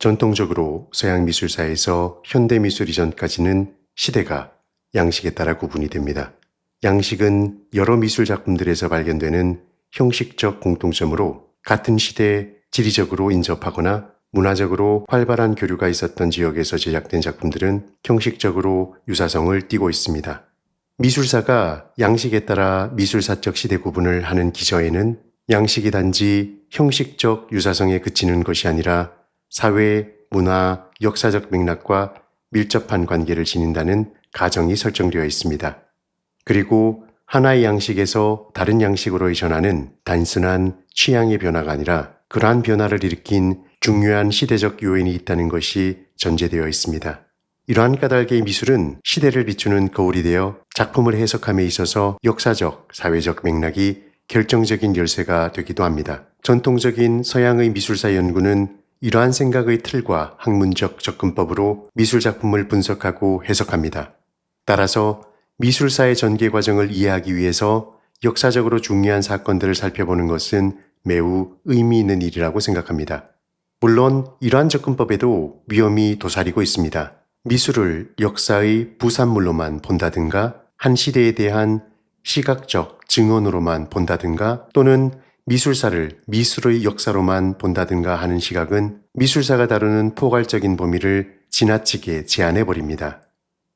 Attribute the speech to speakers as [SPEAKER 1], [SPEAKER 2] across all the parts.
[SPEAKER 1] 전통적으로 서양 미술사에서 현대 미술 이전까지는 시대가 양식에 따라 구분이 됩니다. 양식은 여러 미술 작품들에서 발견되는 형식적 공통점으로 같은 시대 지리적으로 인접하거나 문화적으로 활발한 교류가 있었던 지역에서 제작된 작품들은 형식적으로 유사성을 띠고 있습니다. 미술사가 양식에 따라 미술사적 시대 구분을 하는 기저에는 양식이 단지 형식적 유사성에 그치는 것이 아니라 사회, 문화, 역사적 맥락과 밀접한 관계를 지닌다는 가정이 설정되어 있습니다. 그리고 하나의 양식에서 다른 양식으로 이전하는 단순한 취향의 변화가 아니라 그러한 변화를 일으킨 중요한 시대적 요인이 있다는 것이 전제되어 있습니다. 이러한 까닭의 미술은 시대를 비추는 거울이 되어 작품을 해석함에 있어서 역사적, 사회적 맥락이 결정적인 열쇠가 되기도 합니다. 전통적인 서양의 미술사 연구는 이러한 생각의 틀과 학문적 접근법으로 미술 작품을 분석하고 해석합니다. 따라서 미술사의 전개 과정을 이해하기 위해서 역사적으로 중요한 사건들을 살펴보는 것은 매우 의미 있는 일이라고 생각합니다. 물론 이러한 접근법에도 위험이 도사리고 있습니다. 미술을 역사의 부산물로만 본다든가 한 시대에 대한 시각적 증언으로만 본다든가 또는 미술사를 미술의 역사로만 본다든가 하는 시각은 미술사가 다루는 포괄적인 범위를 지나치게 제한해 버립니다.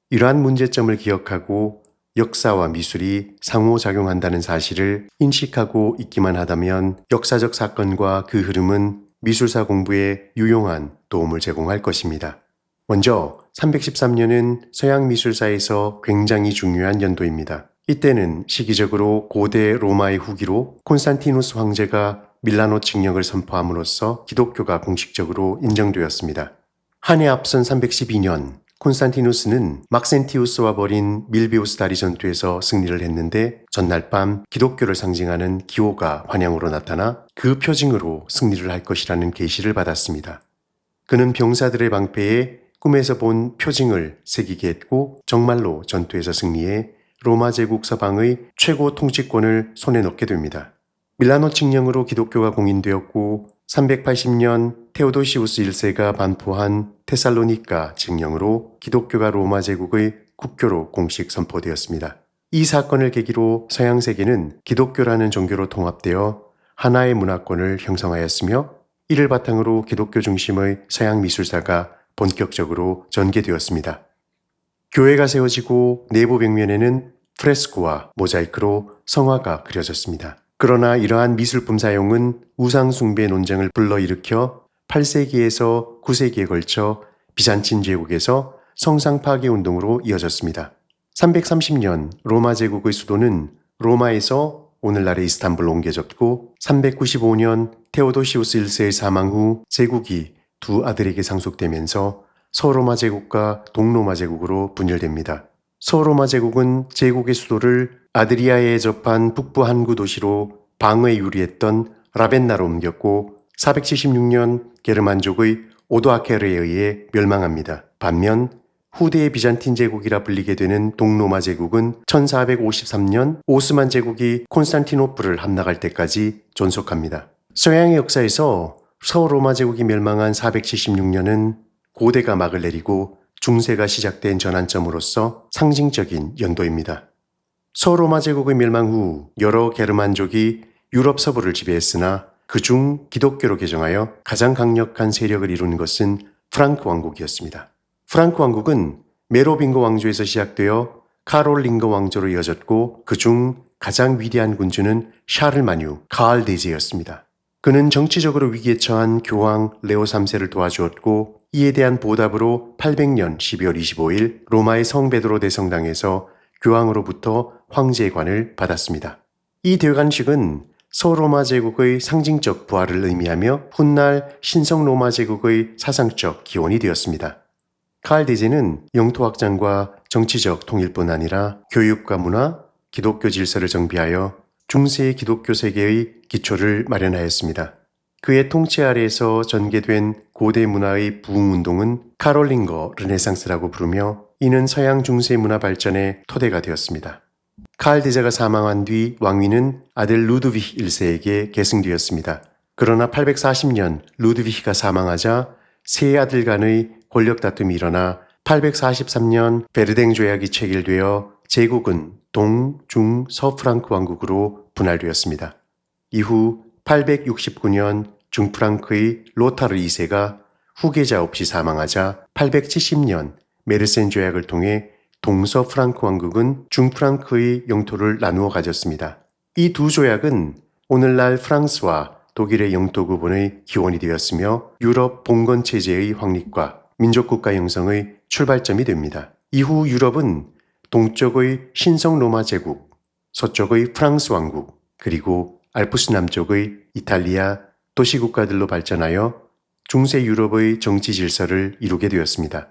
[SPEAKER 1] 이러한 문제점을 기억하고 역사와 미술이 상호작용한다는 사실을 인식하고 있기만 하다면 역사적 사건과 그 흐름은 미술사 공부에 유용한 도움을 제공할 것입니다. 먼저 313년은 서양 미술사에서 굉장히 중요한 연도입니다. 이때는 시기적으로 고대 로마의 후기로 콘스탄티누스 황제가 밀라노 칙령을 선포함으로써 기독교가 공식적으로 인정되었습니다. 한 해 앞선 312년 콘스탄티누스는 막센티우스와 벌인 밀비우스 다리 전투에서 승리를 했는데 전날 밤 기독교를 상징하는 기호가 환영으로 나타나 그 표징으로 승리를 할 것이라는 계시를 받았습니다. 그는 병사들의 방패에 꿈에서 본 표징을 새기게 했고 정말로 전투에서 승리해 로마 제국 서방의 최고 통치권을 손에 넣게 됩니다. 밀라노 칙령으로 기독교가 공인되었고 380년 테오도시우스 1세가 반포한 테살로니카 칙령으로 기독교가 로마 제국의 국교로 공식 선포되었습니다. 이 사건을 계기로 서양 세계는 기독교라는 종교로 통합되어 하나의 문화권을 형성하였으며 이를 바탕으로 기독교 중심의 서양 미술사가 본격적으로 전개되었습니다. 교회가 세워지고 내부 벽면에는 프레스코와 모자이크로 성화가 그려졌습니다. 그러나 이러한 미술품 사용은 우상숭배 논쟁을 불러일으켜 8세기에서 9세기에 걸쳐 비잔친 제국에서 성상 파괴 운동으로 이어졌습니다. 330년 로마 제국의 수도는 로마에서 오늘날의 이스탄불로 옮겨졌고 395년 테오도시우스 1세의 사망 후 제국이 두 아들에게 상속되면서 서로마 제국과 동로마 제국으로 분열됩니다. 서로마 제국은 제국의 수도를 아드리아에 접한 북부 항구 도시로 방어에 유리했던 라벤나로 옮겼고 476년 게르만족의 오도아케르에 의해 멸망합니다. 반면 후대의 비잔틴 제국이라 불리게 되는 동로마 제국은 1453년 오스만 제국이 콘스탄티노플을 함락할 때까지 존속합니다. 서양의 역사에서 서로마 제국이 멸망한 476년은 고대가 막을 내리고 중세가 시작된 전환점으로서 상징적인 연도입니다. 서로마 제국의 멸망 후 여러 게르만족이 유럽 서부를 지배했으나 그중 기독교로 개정하여 가장 강력한 세력을 이룬 것은 프랑크 왕국이었습니다. 프랑크 왕국은 메로빙거 왕조에서 시작되어 카롤링거 왕조로 이어졌고 그중 가장 위대한 군주는 샤를마뉴 카알 데제였습니다. 그는 정치적으로 위기에 처한 교황 레오 3세를 도와주었고 이에 대한 보답으로 800년 12월 25일 로마의 성 베드로 대성당에서 교황으로부터 황제의 관을 받았습니다. 이 대관식은 서로마 제국의 상징적 부활을 의미하며 훗날 신성 로마 제국의 사상적 기원이 되었습니다. 칼 데제는 영토 확장과 정치적 통일뿐 아니라 교육과 문화, 기독교 질서를 정비하여 중세 기독교 세계의 기초를 마련하였습니다. 그의 통치 아래에서 전개된 고대 문화의 부흥운동은 카롤링거 르네상스라고 부르며 이는 서양 중세 문화 발전의 토대가 되었습니다. 칼 데자가 사망한 뒤 왕위는 아들 루드비히 1세에게 계승되었습니다. 그러나 840년 루드비히가 사망하자 세 아들 간의 권력 다툼이 일어나 843년 베르댕 조약이 체결되어 제국은 동, 중, 서프랑크 왕국으로 분할되었습니다. 이후 869년 중프랑크의 로타르 2세가 후계자 없이 사망하자 870년 메르센 조약을 통해 동서 프랑크 왕국은 중프랑크의 영토를 나누어 가졌습니다. 이 두 조약은 오늘날 프랑스와 독일의 영토 구분의 기원이 되었으며 유럽 봉건 체제의 확립과 민족국가 형성의 출발점이 됩니다. 이후 유럽은 동쪽의 신성 로마 제국, 서쪽의 프랑스 왕국, 그리고 알프스 남쪽의 이탈리아 도시국가들로 발전하여 중세 유럽의 정치 질서를 이루게 되었습니다.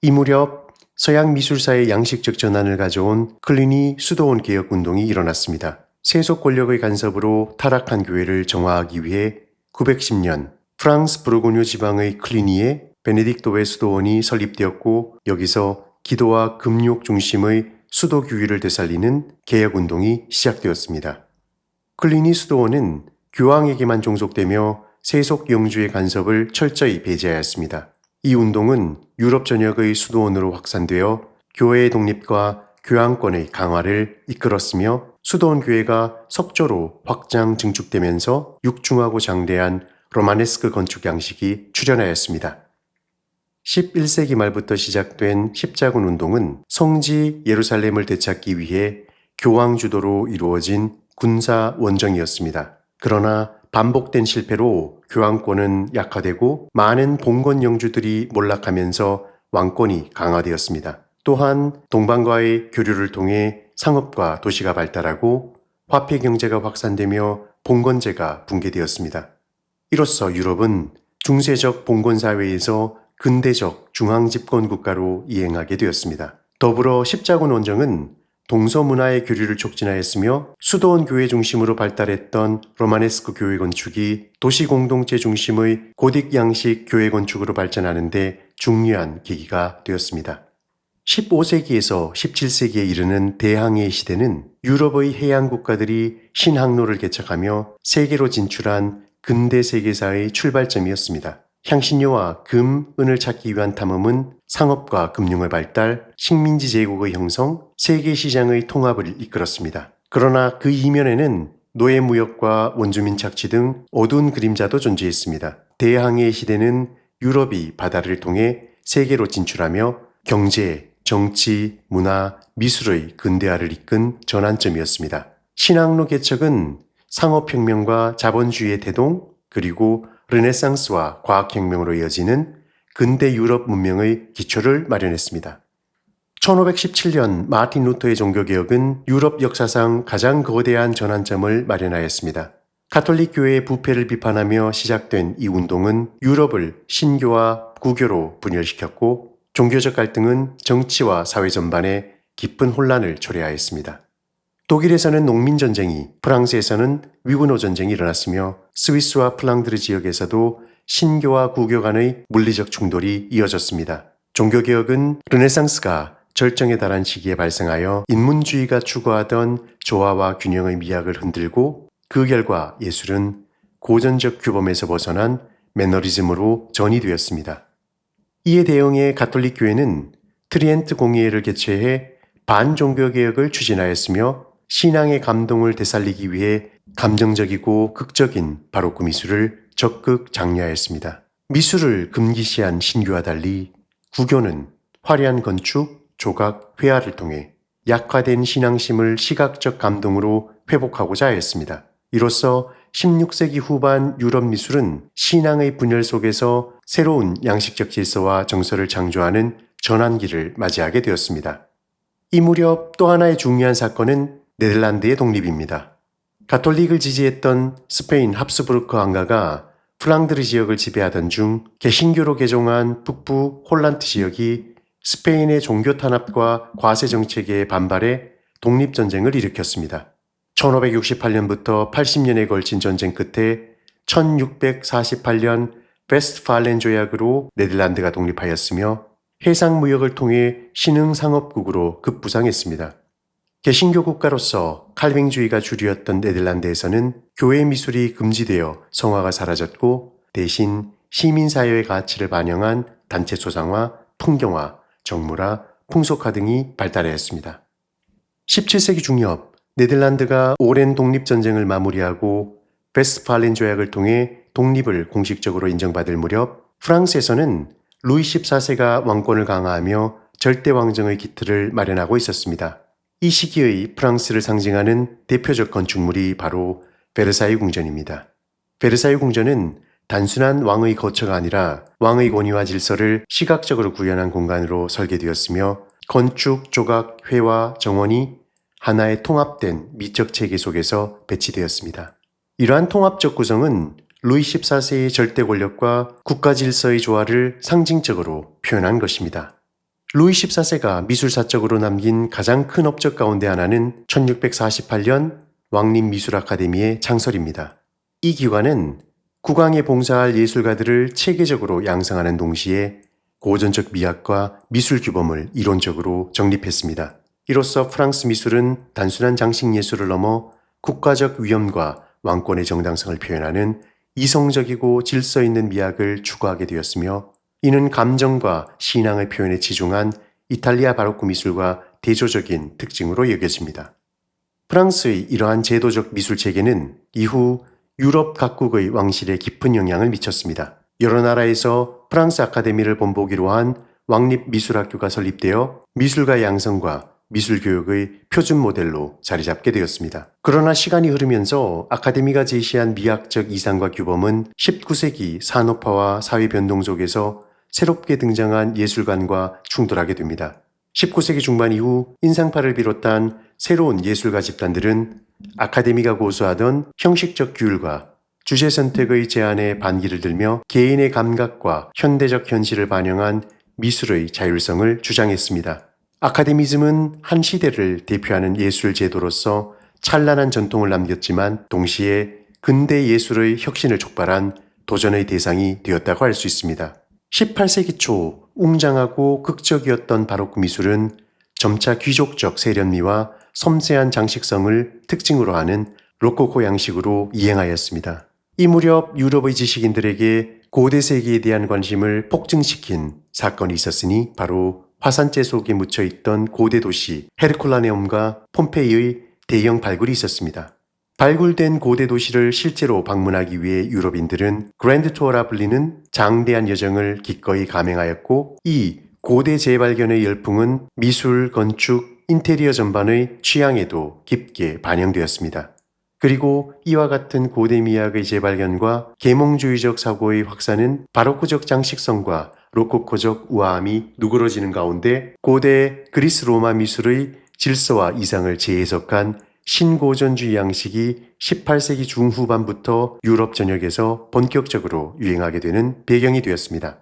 [SPEAKER 1] 이 무렵 서양 미술사의 양식적 전환을 가져온 클리니 수도원 개혁 운동이 일어났습니다. 세속 권력의 간섭으로 타락한 교회를 정화하기 위해 910년 프랑스 브르고뉴 지방의 클리니에 베네딕토의 수도원이 설립되었고 여기서 기도와 금욕 중심의 수도 규율을 되살리는 개혁 운동이 시작되었습니다. 클리니 수도원은 교황에게만 종속되며 세속 영주의 간섭을 철저히 배제하였습니다. 이 운동은 유럽 전역의 수도원으로 확산되어 교회의 독립과 교황권의 강화를 이끌었으며 수도원 교회가 석조로 확장 증축되면서 육중하고 장대한 로마네스크 건축 양식이 출현하였습니다. 11세기 말부터 시작된 십자군 운동은 성지 예루살렘을 되찾기 위해 교황 주도로 이루어진 군사 원정이었습니다. 그러나 반복된 실패로 교황권은 약화되고 많은 봉건 영주들이 몰락하면서 왕권이 강화되었습니다. 또한 동방과의 교류를 통해 상업과 도시가 발달하고 화폐 경제가 확산되며 봉건제가 붕괴되었습니다. 이로써 유럽은 중세적 봉건 사회에서 근대적 중앙 집권 국가로 이행하게 되었습니다. 더불어 십자군 원정은 동서 문화의 교류를 촉진하였으며 수도원 교회 중심으로 발달했던 로마네스크 교회 건축이 도시 공동체 중심의 고딕 양식 교회 건축으로 발전하는데 중요한 계기가 되었습니다. 15세기에서 17세기에 이르는 대항해 시대는 유럽의 해양 국가들이 신항로를 개척하며 세계로 진출한 근대 세계사의 출발점이었습니다. 향신료와 금, 은을 찾기 위한 탐험은 상업과 금융의 발달, 식민지 제국의 형성, 세계 시장의 통합을 이끌었습니다. 그러나 그 이면에는 노예 무역과 원주민 착취 등 어두운 그림자도 존재했습니다. 대항해 시대는 유럽이 바다를 통해 세계로 진출하며 경제, 정치, 문화, 미술의 근대화를 이끈 전환점이었습니다. 신항로 개척은 상업혁명과 자본주의의 대동, 그리고 르네상스와 과학혁명으로 이어지는 근대 유럽 문명의 기초를 마련했습니다. 1517년 마틴 루터의 종교개혁은 유럽 역사상 가장 거대한 전환점을 마련하였습니다. 가톨릭 교회의 부패를 비판하며 시작된 이 운동은 유럽을 신교와 구교로 분열시켰고 종교적 갈등은 정치와 사회 전반에 깊은 혼란을 초래하였습니다. 독일에서는 농민 전쟁이, 프랑스에서는 위군호 전쟁이 일어났으며 스위스와 플랑드르 지역에서도 신교와 구교 간의 물리적 충돌이 이어졌습니다. 종교개혁은 르네상스가 절정에 달한 시기에 발생하여 인문주의가 추구하던 조화와 균형의 미학을 흔들고 그 결과 예술은 고전적 규범에서 벗어난 매너리즘으로 전이되었습니다. 이에 대응해 가톨릭 교회는 트리엔트 공의회를 개최해 반종교 개혁을 추진하였으며 신앙의 감동을 되살리기 위해 감정적이고 극적인 바로크 미술을 적극 장려하였습니다. 미술을 금기시한 신교와 달리 구교는 화려한 건축, 조각, 회화를 통해 약화된 신앙심을 시각적 감동으로 회복하고자 하였습니다. 이로써 16세기 후반 유럽 미술은 신앙의 분열 속에서 새로운 양식적 질서와 정서를 창조하는 전환기를 맞이하게 되었습니다. 이 무렵 또 하나의 중요한 사건은 네덜란드의 독립입니다. 가톨릭을 지지했던 스페인 합스부르크 왕가가 플랑드르 지역을 지배하던 중 개신교로 개종한 북부 홀란트 지역이 스페인의 종교 탄압과 과세 정책에 반발해 독립전쟁을 일으켰습니다. 1568년부터 80년에 걸친 전쟁 끝에 1648년 베스트팔렌 조약으로 네덜란드가 독립하였으며 해상 무역을 통해 신흥 상업국으로 급부상했습니다. 개신교 국가로서 칼뱅주의가 주류였던 네덜란드에서는 교회 미술이 금지되어 성화가 사라졌고 대신 시민사회의 가치를 반영한 단체 소상화, 풍경화, 정물화, 풍속화 등이 발달하였습니다. 17세기 중엽, 네덜란드가 오랜 독립전쟁을 마무리하고 베스팔린 조약을 통해 독립을 공식적으로 인정받을 무렵 프랑스에서는 루이 14세가 왕권을 강화하며 절대 왕정의 기틀을 마련하고 있었습니다. 이 시기의 프랑스를 상징하는 대표적 건축물이 바로 베르사유 궁전입니다. 베르사유 궁전은 단순한 왕의 거처가 아니라 왕의 권위와 질서를 시각적으로 구현한 공간으로 설계되었으며 건축, 조각, 회화, 정원이 하나의 통합된 미적 체계 속에서 배치되었습니다. 이러한 통합적 구성은 루이 14세의 절대 권력과 국가 질서의 조화를 상징적으로 표현한 것입니다. 루이 14세가 미술사적으로 남긴 가장 큰 업적 가운데 하나는 1648년 왕립미술아카데미의 창설입니다. 이 기관은 국왕에 봉사할 예술가들을 체계적으로 양성하는 동시에 고전적 미학과 미술 규범을 이론적으로 정립했습니다. 이로써 프랑스 미술은 단순한 장식 예술을 넘어 국가적 위엄과 왕권의 정당성을 표현하는 이성적이고 질서 있는 미학을 추구하게 되었으며 이는 감정과 신앙의 표현에 치중한 이탈리아 바로크 미술과 대조적인 특징으로 여겨집니다. 프랑스의 이러한 제도적 미술 체계는 이후 유럽 각국의 왕실에 깊은 영향을 미쳤습니다. 여러 나라에서 프랑스 아카데미를 본보기로 한 왕립 미술학교가 설립되어 미술가 양성과 미술 교육의 표준 모델로 자리 잡게 되었습니다. 그러나 시간이 흐르면서 아카데미가 제시한 미학적 이상과 규범은 19세기 산업화와 사회 변동 속에서 새롭게 등장한 예술관과 충돌하게 됩니다. 19세기 중반 이후 인상파를 비롯한 새로운 예술가 집단들은 아카데미가 고수하던 형식적 규율과 주제 선택의 제한에 반기를 들며 개인의 감각과 현대적 현실을 반영한 미술의 자율성을 주장했습니다. 아카데미즘은 한 시대를 대표하는 예술 제도로서 찬란한 전통을 남겼지만 동시에 근대 예술의 혁신을 촉발한 도전의 대상이 되었다고 할 수 있습니다. 18세기 초 웅장하고 극적이었던 바로크 미술은 점차 귀족적 세련미와 섬세한 장식성을 특징으로 하는 로코코 양식으로 이행하였습니다. 이 무렵 유럽의 지식인들에게 고대 세계에 대한 관심을 폭증시킨 사건이 있었으니 바로 화산재 속에 묻혀 있던 고대 도시 헤르콜라네움과 폼페이의 대형 발굴이 있었습니다. 발굴된 고대 도시를 실제로 방문하기 위해 유럽인들은 그랜드 투어라 불리는 장대한 여정을 기꺼이 감행하였고 이 고대 재발견의 열풍은 미술, 건축, 인테리어 전반의 취향에도 깊게 반영되었습니다. 그리고 이와 같은 고대 미학의 재발견과 계몽주의적 사고의 확산은 바로크적 장식성과 로코코적 우아함이 누그러지는 가운데 고대 그리스 로마 미술의 질서와 이상을 재해석한 신고전주의 양식이 18세기 중후반부터 유럽 전역에서 본격적으로 유행하게 되는 배경이 되었습니다.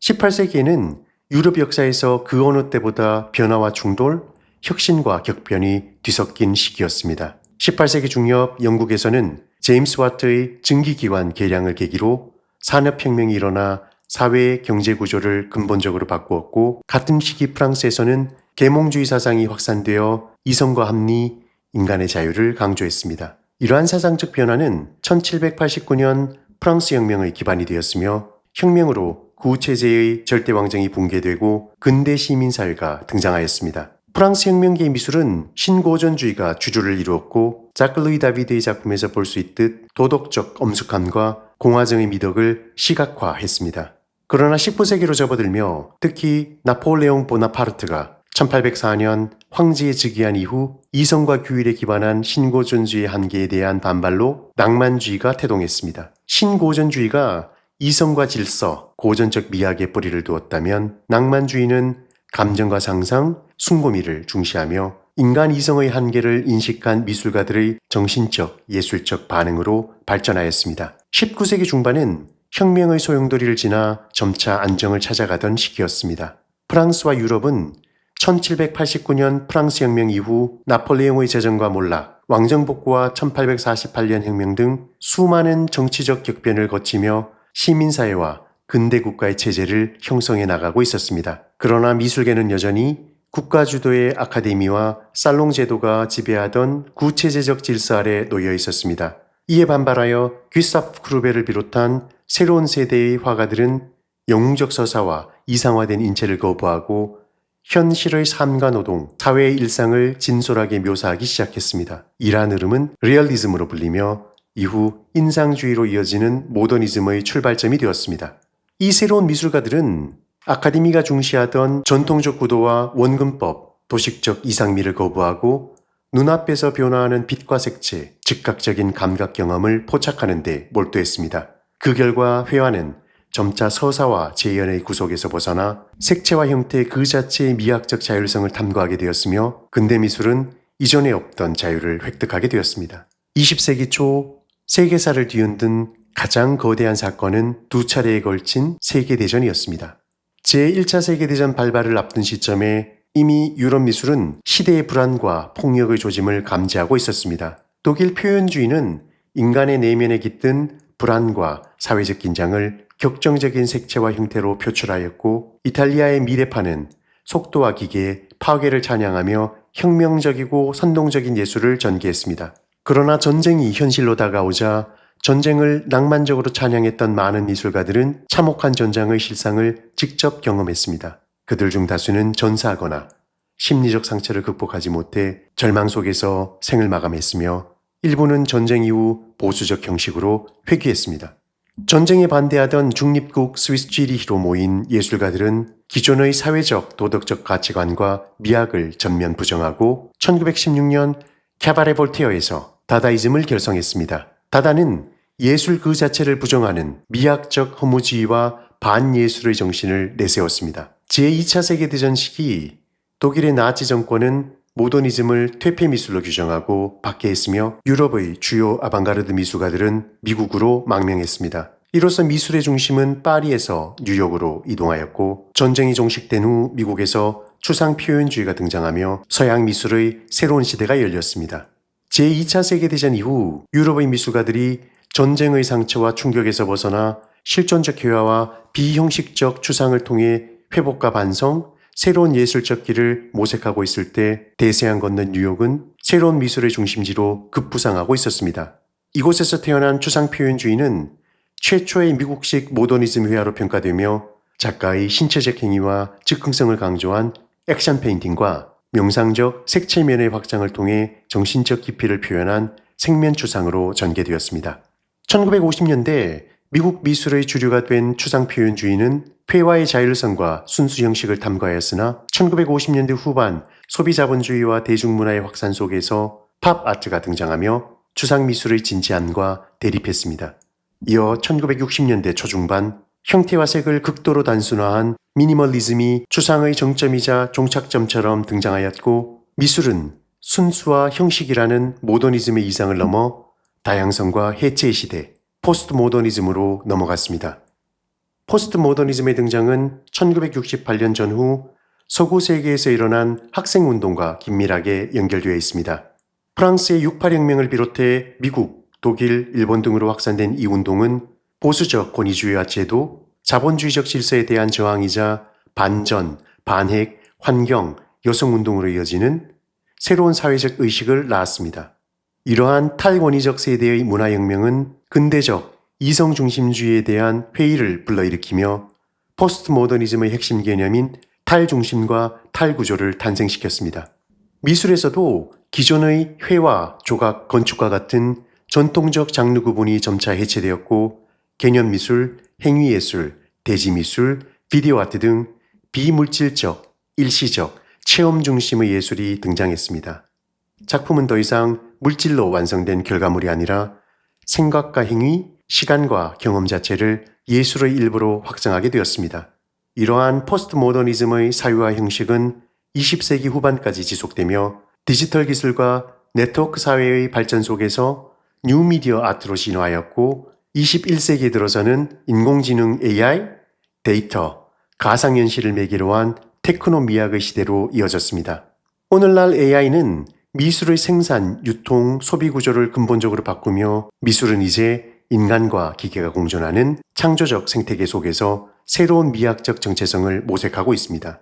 [SPEAKER 1] 18세기에는 유럽 역사에서 그 어느 때보다 변화와 충돌, 혁신과 격변이 뒤섞인 시기였습니다. 18세기 중엽 영국에서는 제임스 와트의 증기기관 개량을 계기로 산업혁명이 일어나 사회의 경제 구조를 근본적으로 바꾸었고 같은 시기 프랑스에서는 계몽주의 사상이 확산되어 이성과 합리, 인간의 자유를 강조했습니다. 이러한 사상적 변화는 1789년 프랑스 혁명의 기반이 되었으며 혁명으로 구체제의 절대 왕정이 붕괴되고 근대 시민사회가 등장하였습니다. 프랑스 혁명기의 미술은 신고전주의가 주류를 이루었고 자크 루이 다비드의 작품에서 볼 수 있듯 도덕적 엄숙함과 공화정의 미덕을 시각화했습니다. 그러나 19세기로 접어들며 특히 나폴레옹 보나파르트가 1804년 황제에 즉위한 이후 이성과 규율에 기반한 신고전주의 한계에 대한 반발로 낭만주의가 태동했습니다. 신고전주의가 이성과 질서, 고전적 미학에 뿌리를 두었다면 낭만주의는 감정과 상상, 숭고미를 중시하며 인간 이성의 한계를 인식한 미술가들의 정신적, 예술적 반응으로 발전하였습니다. 19세기 중반은 혁명의 소용돌이를 지나 점차 안정을 찾아가던 시기였습니다. 프랑스와 유럽은 1789년 프랑스 혁명 이후 나폴레옹의 재정과 몰락, 왕정복구와 1848년 혁명 등 수많은 정치적 격변을 거치며 시민사회와 근대 국가의 체제를 형성해 나가고 있었습니다. 그러나 미술계는 여전히 국가 주도의 아카데미와 살롱 제도가 지배하던 구체제적 질서 아래 놓여 있었습니다. 이에 반발하여 귀사프 크루베를 비롯한 새로운 세대의 화가들은 영웅적 서사와 이상화된 인체를 거부하고 현실의 삶과 노동, 사회의 일상을 진솔하게 묘사하기 시작했습니다. 이러한 흐름은 리얼리즘으로 불리며 이후 인상주의로 이어지는 모더니즘의 출발점이 되었습니다. 이 새로운 미술가들은 아카데미가 중시하던 전통적 구도와 원근법, 도식적 이상미를 거부하고 눈앞에서 변화하는 빛과 색채, 즉각적인 감각 경험을 포착하는 데 몰두했습니다. 그 결과 회화는 점차 서사와 재현의 구속에서 벗어나 색채와 형태 그 자체의 미학적 자율성을 탐구하게 되었으며 근대 미술은 이전에 없던 자유를 획득하게 되었습니다. 20세기 초 세계사를 뒤흔든 가장 거대한 사건은 두 차례에 걸친 세계대전이었습니다. 제1차 세계대전 발발을 앞둔 시점에 이미 유럽 미술은 시대의 불안과 폭력의 조짐을 감지하고 있었습니다. 독일 표현주의는 인간의 내면에 깃든 불안과 사회적 긴장을 격정적인 색채와 형태로 표출하였고 이탈리아의 미래파는 속도와 기계, 파괴를 찬양하며 혁명적이고 선동적인 예술을 전개했습니다. 그러나 전쟁이 현실로 다가오자 전쟁을 낭만적으로 찬양했던 많은 미술가들은 참혹한 전장의 실상을 직접 경험했습니다. 그들 중 다수는 전사하거나 심리적 상처를 극복하지 못해 절망 속에서 생을 마감했으며 일부는 전쟁 이후 보수적 형식으로 회귀했습니다. 전쟁에 반대하던 중립국 스위스 지리히로 모인 예술가들은 기존의 사회적 도덕적 가치관과 미학을 전면 부정하고 1916년 캐바레 볼테어에서 다다이즘을 결성했습니다. 다다는 예술 그 자체를 부정하는 미학적 허무주의와 반예술의 정신을 내세웠습니다. 제2차 세계대전 시기 독일의 나치 정권은 모더니즘을 퇴폐 미술로 규정하고 박해했으며 유럽의 주요 아방가르드 미술가들은 미국으로 망명했습니다. 이로써 미술의 중심은 파리에서 뉴욕으로 이동하였고 전쟁이 종식된 후 미국에서 추상 표현주의가 등장하며 서양 미술의 새로운 시대가 열렸습니다. 제2차 세계대전 이후 유럽의 미술가들이 전쟁의 상처와 충격에서 벗어나 실존적 회화와 비형식적 추상을 통해 회복과 반성, 새로운 예술적 길을 모색하고 있을 때 대서양 건넌 뉴욕은 새로운 미술의 중심지로 급부상하고 있었습니다. 이곳에서 태어난 추상 표현주의는 최초의 미국식 모더니즘 회화로 평가되며 작가의 신체적 행위와 즉흥성을 강조한 액션 페인팅과 명상적 색채면의 확장을 통해 정신적 깊이를 표현한 생면 추상으로 전개되었습니다. 1950년대 미국 미술의 주류가 된 추상 표현주의는 회화의 자율성과 순수 형식을 탐구하였으나 1950년대 후반 소비 자본주의와 대중문화의 확산 속에서 팝 아트가 등장하며 추상 미술의 진지함과 대립했습니다. 이어 1960년대 초중반 형태와 색을 극도로 단순화한 미니멀리즘이 추상의 정점이자 종착점처럼 등장하였고 미술은 순수와 형식이라는 모더니즘의 이상을 넘어 다양성과 해체의 시대, 포스트 모더니즘으로 넘어갔습니다. 포스트 모더니즘의 등장은 1968년 전후 서구 세계에서 일어난 학생 운동과 긴밀하게 연결되어 있습니다. 프랑스의 68혁명을 비롯해 미국, 독일, 일본 등으로 확산된 이 운동은 보수적 권위주의와 제도, 자본주의적 질서에 대한 저항이자 반전, 반핵, 환경, 여성 운동으로 이어지는 새로운 사회적 의식을 낳았습니다. 이러한 탈권위적 세대의 문화혁명은 근대적 이성 중심주의에 대한 회의를 불러일으키며 포스트 모더니즘의 핵심 개념인 탈중심과 탈구조를 탄생시켰습니다. 미술에서도 기존의 회화, 조각, 건축과 같은 전통적 장르 구분이 점차 해체되었고 개념 미술, 행위 예술, 대지 미술, 비디오 아트 등 비물질적, 일시적, 체험 중심의 예술이 등장했습니다. 작품은 더 이상 물질로 완성된 결과물이 아니라 생각과 행위, 시간과 경험 자체를 예술의 일부로 확장하게 되었습니다. 이러한 포스트 모더니즘의 사유화 형식은 20세기 후반까지 지속되며 디지털 기술과 네트워크 사회의 발전 속에서 뉴미디어 아트로 진화하였고 21세기에 들어서는 인공지능 AI, 데이터, 가상현실을 매개로 한 테크노 미학의 시대로 이어졌습니다. 오늘날 AI는 미술의 생산, 유통, 소비 구조를 근본적으로 바꾸며 미술은 이제 인간과 기계가 공존하는 창조적 생태계 속에서 새로운 미학적 정체성을 모색하고 있습니다.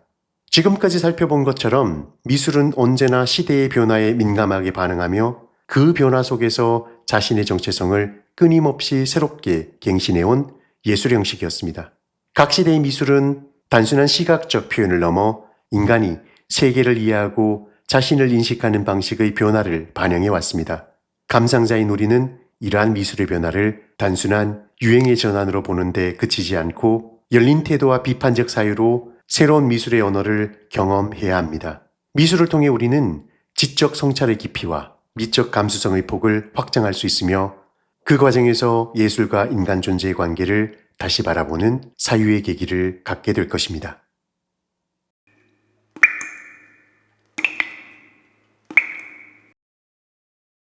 [SPEAKER 1] 지금까지 살펴본 것처럼 미술은 언제나 시대의 변화에 민감하게 반응하며 그 변화 속에서 자신의 정체성을 끊임없이 새롭게 갱신해온 예술 형식이었습니다. 각 시대의 미술은 단순한 시각적 표현을 넘어 인간이 세계를 이해하고 자신을 인식하는 방식의 변화를 반영해 왔습니다. 감상자인 우리는 이러한 미술의 변화를 단순한 유행의 전환으로 보는데 그치지 않고 열린 태도와 비판적 사유로 새로운 미술의 언어를 경험해야 합니다. 미술을 통해 우리는 지적 성찰의 깊이와 미적 감수성의 폭을 확장할 수 있으며 그 과정에서 예술과 인간 존재의 관계를 다시 바라보는 사유의 계기를 갖게 될 것입니다.